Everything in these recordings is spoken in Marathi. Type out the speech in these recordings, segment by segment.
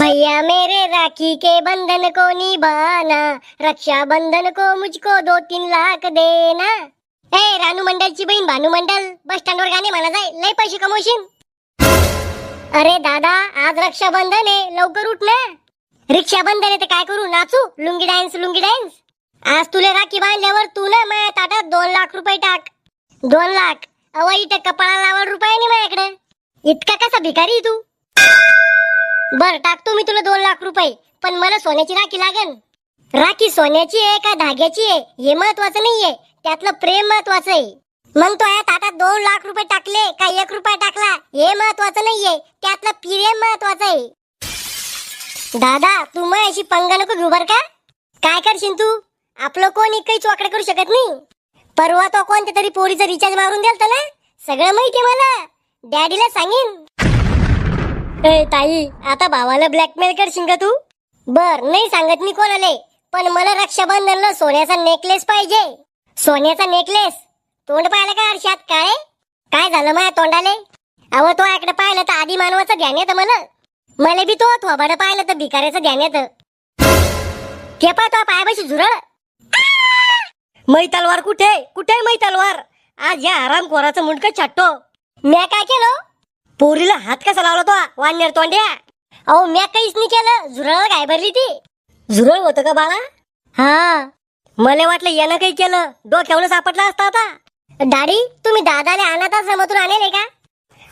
भैया मेरे राखी के बंधन को निभाना रक्षा बंधन को मुझको दो तीन लाख देना। ए रानू मंडलची बहीण भानू मंडल बस स्टँडवर गाणे म्हणा जाय लय पैसे कमवशील. अरे दादा आज रक्षाबंधन आहे लवकर उठ ना. रिक्षाबंधन आहे तर काय करू नाचू लुंगी डान्स लुंगी डान्स. आज तुला राखी बांधल्यावर तू ना माझ्या ताटात दोन लाख रुपये टाक. दोन लाख. अव इथं कपाळा लावड रुपये नाही माझ्याकडे. इतका कसा भिकारी तू. बर टाकतो मी तुला दोन लाख रुपये पण मला सोन्याची राखी लागेल. राखी सोन्याची आहे का धाग्याची आहे हे महत्वाचं नाहीये त्यातलं प्रेम महत्वाचं आहे. मग तो या ताटात दोन लाख रुपये टाकले का एक रुपया टाकला हे महत्वाचं नाहीये त्यातलं प्रेम महत्वाचं आहे. दादा तू मग अशी पंगा नको घेऊ बर का? काय करशील तू? आपलं कोणी काही चोकडे करू शकत नाही? परवा तो कोणत्या तरी पोरीचा रिचार्ज मारून द्याल ना? सगळं माहिती मला. डॅडीला सांगेन. ए ताई आता भावाला ब्लॅकमेल करशील का तू? बर नाही सांगत मी कोणाले पण मला रक्षाबंधनला सोन्याचा नेकलेस पाहिजे. सोन्याचा नेकलेस तोंड पाहिलं का आरशात? काय? काय झालं माझ्या तोंडाले? अव तो आकडे पाहिलं तर आधी मानवाचं ध्यान येतं मला मला बी तो थोबाड पाहिलं तर भिकाऱ्याचं ध्यान येतं. ते पा तो पायापाशी झुरळ. मै तलवार कुठे? कुठे मै तलवार आज या आराम कोराचं मुंडक छाटतो. म्या काय केलं? पोरीला हात कसा लावला तो वानर तोंड्या? अहो म्या काहीच नाही केलं. झुरळ काय भरली ती. झुरळ होतं का बाळा? हा. मला वाटलं यानं काही केलं. डोक्यावर सापडला असता आता. दाडी तुम्ही दादाने दादाला अनाथाश्रमातून आणले का?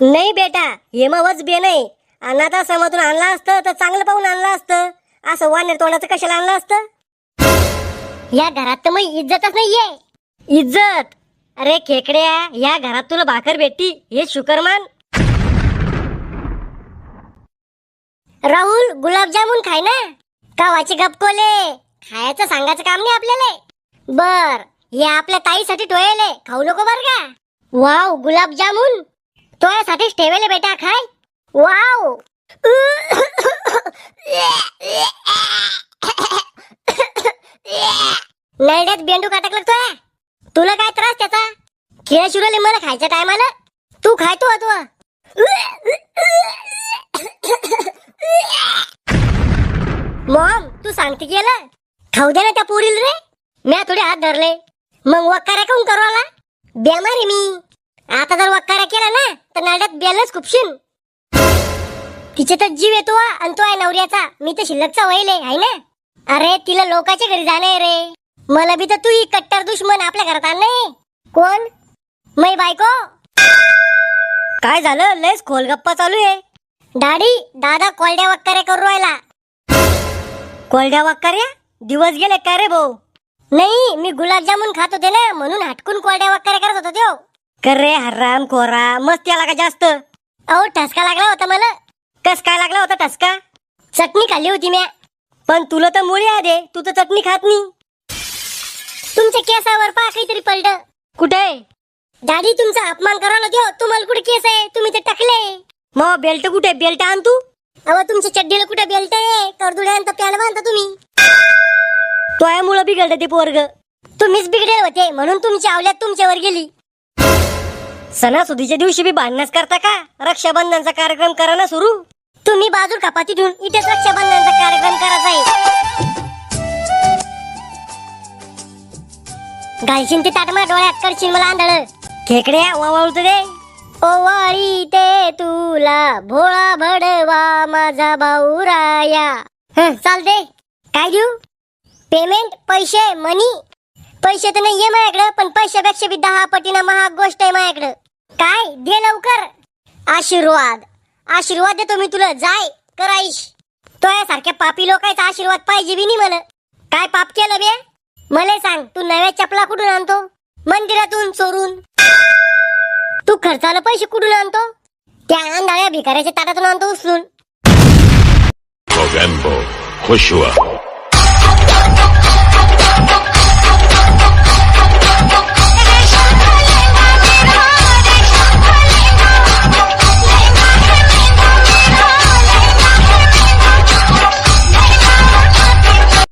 नाही बेटा हे मवच बे नाही. अनाथाश्रमातून आणलं असतं तर चांगलं पाहून आणलं असतं. असं वानर तोंडाचं कशाला आणलं असतं? या घरात तर मग इज्जतच नाहीये. इज्जत? अरे खेकड्या या घरात तुला भाकर भेटती. हे शुकरमान. राहुल गुलाबजामुन खाय ना. कावाचे गपकोले खायचं सांगायचं काम नाही आपल्याला. बर हे आपल्या ताईसाठी टोयले खाऊ नको बर का. वाव गुलाबजामुन. तो यासाठीच ठेवले बेटा खाय. वाव. नरड्यात बेंडू काटक लागतोय तुला काय त्रास त्याचा? खेळ शिरवले मला खायच्या टायमाला. तू खाय तू तू मॉम तू सांगते गेलं खाऊ दे ना त्या पोरील रे. म्या थोडे हात धरले. मग वक्काऱ्या काऊन करू आला. बेमार आहे मी. आता जर वक्काऱ्या केला ना तर नाड्यात बेलच खुपशीन. तिचे तर जीव येतो आणि तो आहे नवऱ्याचा. मी तर शिल्लकचा वहिले आहे ना? अरे तिला लोकांच्या घरी जाणे रे. मला बी तर तू ही कट्टर दुश्मन आपल्या घरात आणणे कोण? मै बायको? काय झालं? लयच खोल गप्पा चालू आहे. दाढी दादा कोरड्या वक्काऱ्या करू राहिला. कोरड्या वक्काऱ्या दिवस गेले काय रे भाऊ? नाही मी गुलाबजामुन खात होते ना म्हणून हटकून कोरड्या वक्काऱ्या करत होतो त्यो. कर रे हराम खोरा? मस्त याला का जास्त? अहो ठसका लागला होता मला. कस काय लागला होता ठसका? चटणी खाल्ली होती म्या. पण तुला तर मुळे आहे तू तर चटणी खात नाही. तुमच्या केसावर पा काहीतरी पडलं. कुठे? दादी तुमचा अपमान करायला देऊ तुम्हाला कुठे केस आहे? तुम्ही ते टाकले. मग बेल्ट कुठे? बेल्ट आण तू. अहो तुमच्या चड्डीला कुठे बेल्ट आहे करदुड्यांचा प्यान बांधता तुम्ही. तोयामुळं बिघडलं ते पोरग. तुम्हीच बिघडेल होते म्हणून तुमची आवल्यात तुमच्यावर गेली. सणासुदीच्या दिवशी बी भांडणच करता का? रक्षाबंधनचा कार्यक्रम करा ना सुरू. तुम्ही बाजू खपा तिथून इथेच रक्षाबंधनचा कार्यक्रम करायचा आहे घालशील ते ताटमा डोळ्यात करशील मला आंधळ. खेकड्या वावळत दे. ओवाळी ते तुला भोळा भडवा माझा भाऊ राया हं, चाल दे काय देऊ? पेमेंट पैसे मनी पैसे तर नाहीये माझ्याकडं पण पैशापेक्षा बी दहा पटीनं महाग गोष्ट आहे माझ्याकडं. काय? दे लवकर. आशीर्वाद. आशीर्वाद देतो मी तुला. जाय कराईश तो यासारख्या पापी लोकांचा आशीर्वाद पाहिजे बी नाही मला. काय पाप केलं बे? मला सांग तू नव्या चपला कुठून आणतो? मंदिरातून चोरून? खर्चाला पैसे कुठून आणतो? त्या आंधळ्या भिकाऱ्याच्या ताटातून आणतो उचलून. खुश हुआ